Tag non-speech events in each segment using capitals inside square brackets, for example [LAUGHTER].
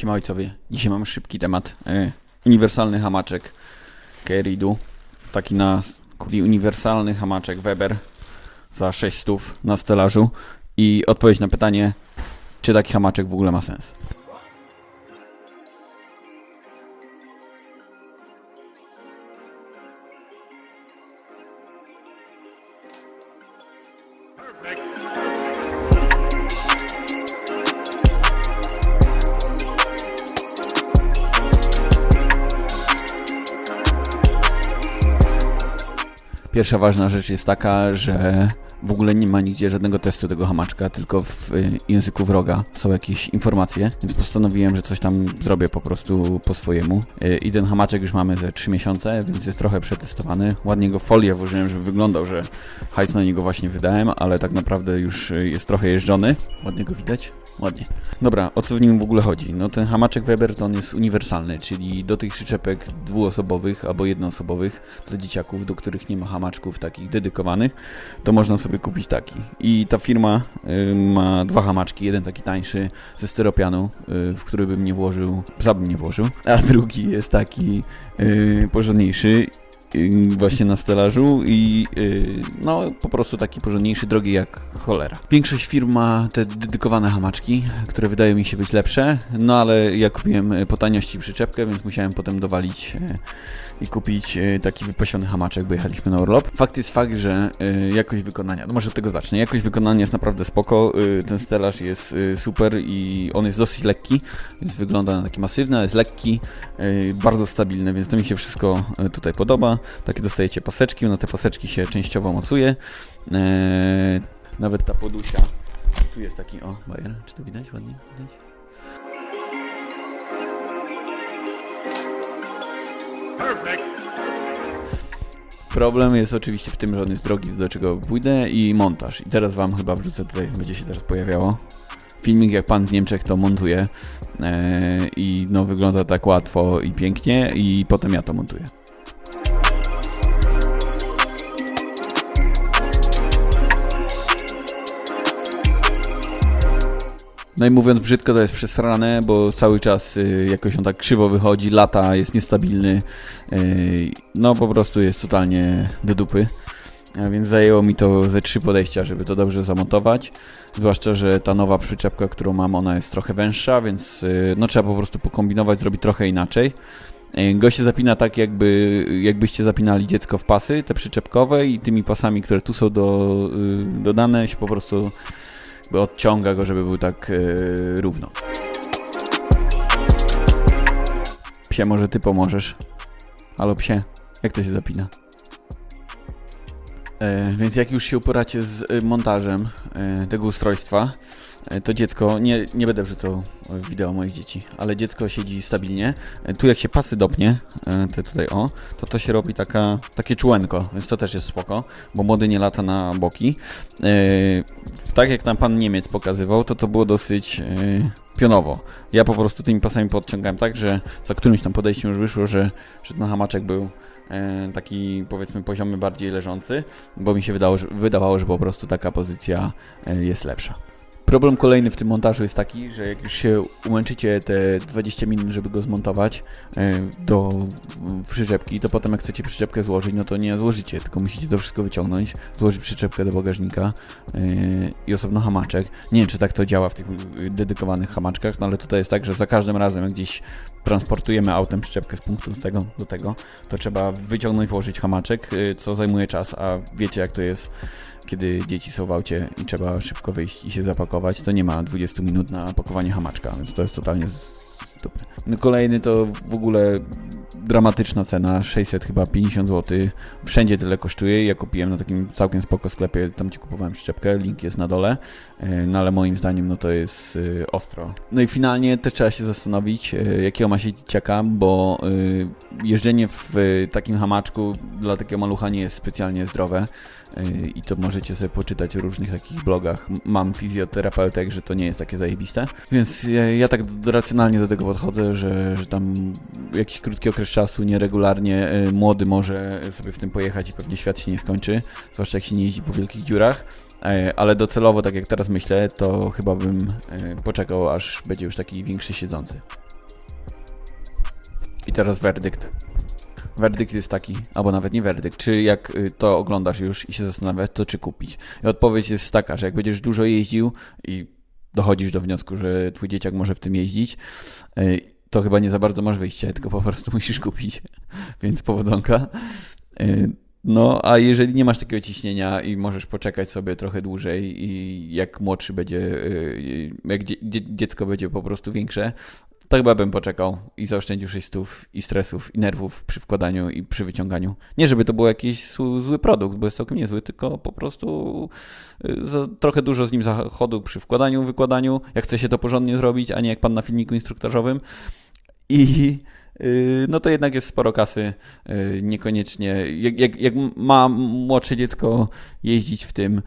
Siema ojcowie, dzisiaj mam szybki temat. E, uniwersalny hamaczek Keridu. Taki na kuli uniwersalny hamaczek Weber za 600 na stelażu. I odpowiedź na pytanie, czy taki hamaczek w ogóle ma sens. Pierwsza ważna rzecz jest taka, że w ogóle nie ma nigdzie żadnego testu tego hamaczka, tylko w y, języku wroga są jakieś informacje, więc postanowiłem, że coś tam zrobię po prostu po swojemu. Y, I ten hamaczek już mamy ze 3 miesiące, więc jest trochę przetestowany. Ładnie go folię włożyłem, żeby wyglądał, że hajs na niego właśnie wydałem, ale tak naprawdę już y, jest trochę jeżdżony. Ładnie go widać? Ładnie. Dobra, o co w nim w ogóle chodzi? No ten hamaczek Weber to on jest uniwersalny, czyli do tych przyczepek dwuosobowych albo jednoosobowych dla dzieciaków, do których nie ma hamaczków takich dedykowanych, to można sobie kupić taki. I ta firma y, ma dwa hamaczki, jeden taki tańszy ze styropianu, y, w który bym nie włożył, psa bym nie włożył, a drugi jest taki y, porządniejszy właśnie na stelażu i y, no po prostu taki porządniejszy, drogi jak cholera. Większość firm ma te dedykowane hamaczki, które wydają mi się być lepsze, no ale ja kupiłem y, po taniości przyczepkę, więc musiałem potem dowalić y, i kupić y, taki wypasiony hamaczek, bo jechaliśmy na urlop. Fakt jest fakt, że y, jakość wykonania, no może od tego zacznę, jakość wykonania jest naprawdę spoko, y, ten stelaż jest y, super i on jest dosyć lekki, więc wygląda na taki masywny, ale jest lekki, y, bardzo stabilny, więc to mi się wszystko y, tutaj podoba. Takie dostajecie paseczki, na te paseczki się częściowo mocuje. Eee, nawet ta podusia. Tu jest taki, o, bajer, czy to widać ładnie? Widać? Problem jest oczywiście w tym, że on jest drogi, do czego pójdę i montaż. I teraz wam chyba wrzucę tutaj, będzie się teraz pojawiało. Filmik jak pan w Niemczech to montuje eee, i no wygląda tak łatwo i pięknie i potem ja to montuję. No i mówiąc brzydko, to jest przesrane, bo cały czas y, jakoś on tak krzywo wychodzi, lata, jest niestabilny. y, no po prostu jest totalnie do dupy. A więc zajęło mi to ze trzy podejścia, żeby to dobrze zamontować. Zwłaszcza, że ta nowa przyczepka, którą mam, ona jest trochę węższa, więc y, no trzeba po prostu pokombinować, zrobić trochę inaczej. Go się zapina tak, jakby, jakbyście zapinali dziecko w pasy, te przyczepkowe i tymi pasami, które tu są do, dodane, się po prostu odciąga go, żeby był tak y, równo. Psie, może ty pomożesz? Halo psie, jak to się zapina? E, więc jak już się uporacie z y, montażem e, tego ustrojstwa, e, to dziecko, nie, nie będę wrzucał e, wideo moich dzieci, ale dziecko siedzi stabilnie. E, tu jak się pasy dopnie, e, te tutaj o, to to się robi taka, takie czułenko, więc to też jest spoko, bo młody nie lata na boki. E, tak jak nam pan Niemiec pokazywał, to to było dosyć e, pionowo. Ja po prostu tymi pasami podciągałem tak, że za którymś tam podejściem już wyszło, że, że ten hamaczek był e, taki powiedzmy poziomy bardziej leżący, bo mi się wydało, że, wydawało, że po prostu taka pozycja e, jest lepsza. Problem kolejny w tym montażu jest taki, że jak już się umęczycie te 20 minut, żeby go zmontować e, do przyczepki, to potem jak chcecie przyczepkę złożyć, no to nie złożycie, tylko musicie to wszystko wyciągnąć, złożyć przyczepkę do bagażnika e, i osobno hamaczek. Nie wiem, czy tak to działa w tych y, dedykowanych hamaczkach, no ale tutaj jest tak, że za każdym razem, jak gdzieś transportujemy autem przyczepkę z punktu z tego do tego, to trzeba wyciągnąć, włożyć hamaczek, y, co zajmuje czas, a wiecie jak to jest kiedy dzieci są w aucie i trzeba szybko wyjść i się zapakować, to nie ma 20 minut na pakowanie hamaczka, więc to jest totalnie z. No kolejny to w ogóle dramatyczna cena, 600 chyba 50 zł. Wszędzie tyle kosztuje. Ja kupiłem na takim całkiem spoko sklepie, tam gdzie kupowałem przyczepkę, link jest na dole. E, No ale moim zdaniem no to jest y, ostro. No i finalnie też trzeba się zastanowić, y, jakiego ma się dzieciaka, bo jeżdżenie w takim hamaczku dla takiego malucha nie jest specjalnie zdrowe. I to możecie sobie poczytać w różnych takich blogach. Mam fizjoterapeutek, że to nie jest takie zajebiste. Więc ja, ja tak racjonalnie do tego podchodzę, że, że tam jakiś krótki okres czasu, nieregularnie y, młody może sobie w tym pojechać i pewnie świat się nie skończy. Zwłaszcza jak się nie jeździ po wielkich dziurach. E, Ale docelowo, tak jak teraz myślę, to chyba bym e, poczekał, aż będzie już taki większy siedzący. I teraz werdykt. Werdykt jest taki, albo nawet nie werdykt, czy jak y, to oglądasz już i się zastanawiasz, to czy kupić. I odpowiedź jest taka, że jak będziesz dużo jeździł i dochodzisz do wniosku, że twój dzieciak może w tym jeździć, y, to chyba nie za bardzo masz wyjście, tylko po prostu [LAUGHS] musisz kupić. Więc powodonka. Y, No, a jeżeli nie masz takiego ciśnienia i możesz poczekać sobie trochę dłużej i jak młodszy będzie, y, jak dzie- dzie- dziecko będzie po prostu większe, to chyba bym poczekał i zaoszczędził 600 i stresów, i nerwów przy wkładaniu i przy wyciąganiu. Nie, żeby to był jakiś zły produkt, bo jest całkiem niezły, tylko po prostu y, trochę dużo z nim zachodu przy wkładaniu, wykładaniu, jak chce się to porządnie zrobić, a nie jak pan na filmiku instruktażowym. I y, no to jednak jest sporo kasy, y, niekoniecznie. Jak, jak, jak ma młodsze dziecko jeździć w tym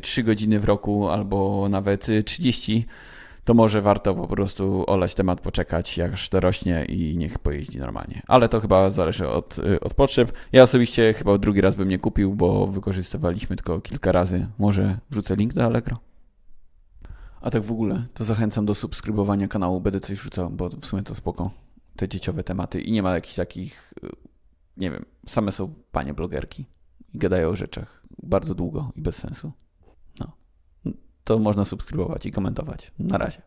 3 godziny w roku albo nawet y, 30, to może warto po prostu olać temat, poczekać, aż dorośnie i niech pojeździ normalnie. Ale to chyba zależy od, y, od potrzeb. Ja osobiście chyba drugi raz bym nie kupił, bo wykorzystywaliśmy tylko kilka razy. Może wrzucę link do Allegro. A tak w ogóle, to zachęcam do subskrybowania kanału, będę coś wrzucał, bo w sumie to spoko, te dzieciowe tematy i nie ma jakichś takich, y, nie wiem, same są panie blogerki i gadają o rzeczach bardzo długo i bez sensu. To można subskrybować i komentować. Na razie.